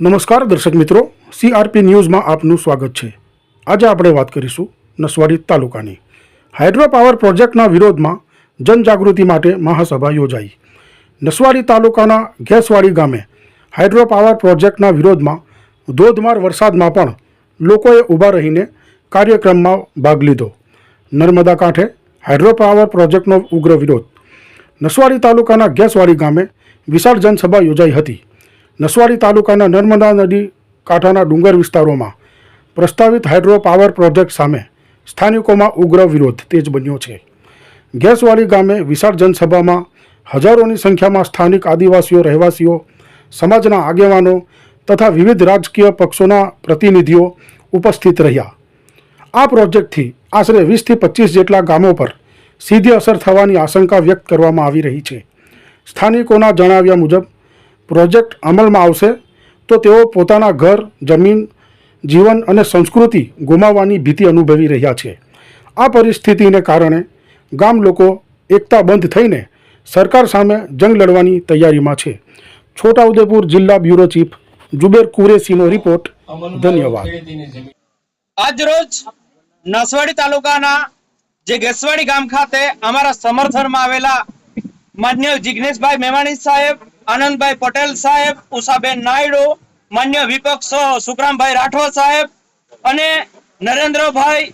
નમસ્કાર દર્શક મિત્રો સીઆરપી ન્યૂઝમાં આપનું સ્વાગત છે. આજે આપણે વાત કરીશું નસવાડી તાલુકાની. હાઇડ્રો પાવર પ્રોજેક્ટના વિરોધમાં જનજાગૃતિ માટે મહાસભા યોજાઈ. નસવાડી તાલુકાના ઘેસવાડી ગામે હાઇડ્રો પાવર પ્રોજેક્ટના વિરોધમાં ધોધમાર વરસાદમાં પણ લોકોએ ઊભા રહીને કાર્યક્રમમાં ભાગ લીધો. નર્મદા કાંઠે હાઇડ્રો પાવર પ્રોજેક્ટનો ઉગ્ર વિરોધ. નસવાડી તાલુકાના ઘેસવાડી ગામે વિશાળ જનસભા યોજાઈ હતી. નસવાડી તાલુકાના નર્મદા નદી કાંઠાના ડુંગર વિસ્તારોમાં પ્રસ્તાવિત હાઇડ્રો પાવર પ્રોજેક્ટ સામે સ્થાનિકોમાં ઉગ્ર વિરોધ તેજ બન્યો છે. ગેસવાડી ગામે વિશાળ જનસભામાં હજારોની સંખ્યામાં સ્થાનિક આદિવાસીઓ, રહેવાસીઓ, સમાજના આગેવાનો તથા વિવિધ રાજકીય પક્ષોના પ્રતિનિધિઓ ઉપસ્થિત રહ્યા. આ પ્રોજેક્ટથી આશરે વીસથી પચીસ જેટલા ગામો પર સીધી અસર થવાની આશંકા વ્યક્ત કરવામાં આવી રહી છે. સ્થાનિકોના જણાવ્યા મુજબ પ્રોજેક્ટ અમલમાં આવશે તો તેઓ પોતાના ઘર જમીન જીવન અને સંસ્કૃતિ ગુમાવવાની ભીતિ અનુભવી રહ્યા છે. આ પરિસ્થિતિને કારણે ગામ લોકો એકતાબંધ થઈને સરકાર સામે જંગ લડવાની તૈયારીમાં છે. છોટાઉદેપુર જિલ્લા બ્યુરો ચીફ જુબેર કુરેશીનો રિપોર્ટ. ધન્યવાદ. આજરોજ નસવાડી તાલુકાના જે ગેસવાડી ગામ ખાતે અમારા સમર્થનમાં આવેલા માન્ય જિગ્નેશભાઈ મેવાણી સાહેબ આનંદભાઈ પટેલ સાહેબ, ઉષાબેન નાયડુ, માન્ય વિપક્ષ સુખરામભાઈ રાઠોડ સાહેબ અને નરેન્દ્રભાઈ,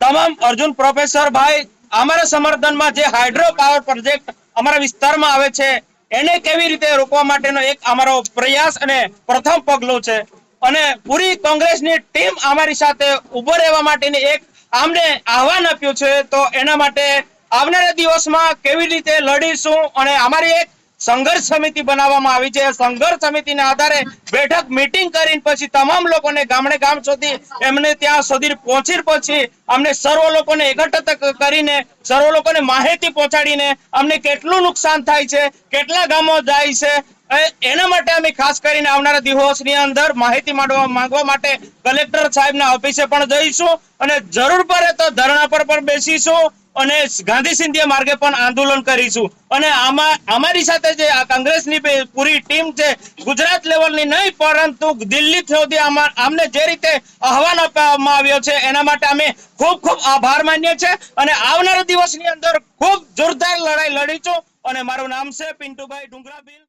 તમામ અર્જુન પ્રોફેસર ભાઈ, અમારા સમર્થનમાં જે હાઇડ્રો પાવર પ્રોજેક્ટ અમારા વિસ્તારમાં આવે છે, એને કેવી રીતે રોકવા માટેનો એક અમારો પ્રયાસ અને પ્રથમ પગલું છે. અને પૂરી કોંગ્રેસની ટીમ અમારી સાથે ઊભો રહેવા માટેની એક આમને આહવાન આપ્યું છે, તો એના માટે આવનારા દિવસમાં કેવી રીતે લડીશું અને અમારી એક સંઘર્ષ સમિતિ બનાવવામાં આવી છે. સંઘર્ષ સમિતિના આધારે બેઠક મીટિંગ કરીને પછી તમામ લોકોને ગામડે ગામ સુધી એમને ત્યાં સુધી પહોંચી પછી અમને સર્વ લોકોને એકઠિત કરીને, સર્વ લોકોને માહિતી પહોંચાડીને અમને કેટલું નુકસાન થાય છે, કેટલા ગામો જાય છે એના માટે અમે ખાસ કરીને આવનારા દિવસની અંદર માહિતી માંગવા માટે કલેક્ટર સાહેબના ઓફિસે પણ જઈશું અને જરૂર પડે તો ધરણા પર પણ બેસીશું. અને ગાંધી સિંધિયા માર્ગે પણ આંદોલન કરીશું. અને આમાં, અમારી સાથે જે આ કોંગ્રેસની પૂરી ટીમ છે, ગુજરાત લેવલની નહીં, પરંતુ દિલ્હી સુધી અમને જે રીતે આહવાન આપવામાં આવ્યો છે, એના માટે અમે ખૂબ ખૂબ આભાર માનીએ છીએ. અને આવનારા દિવસની અંદર ખૂબ જોરદાર લડાઈ લડીશું. અને મારું નામ છે પિન્ટુભાઈ ડુંગરાબીલ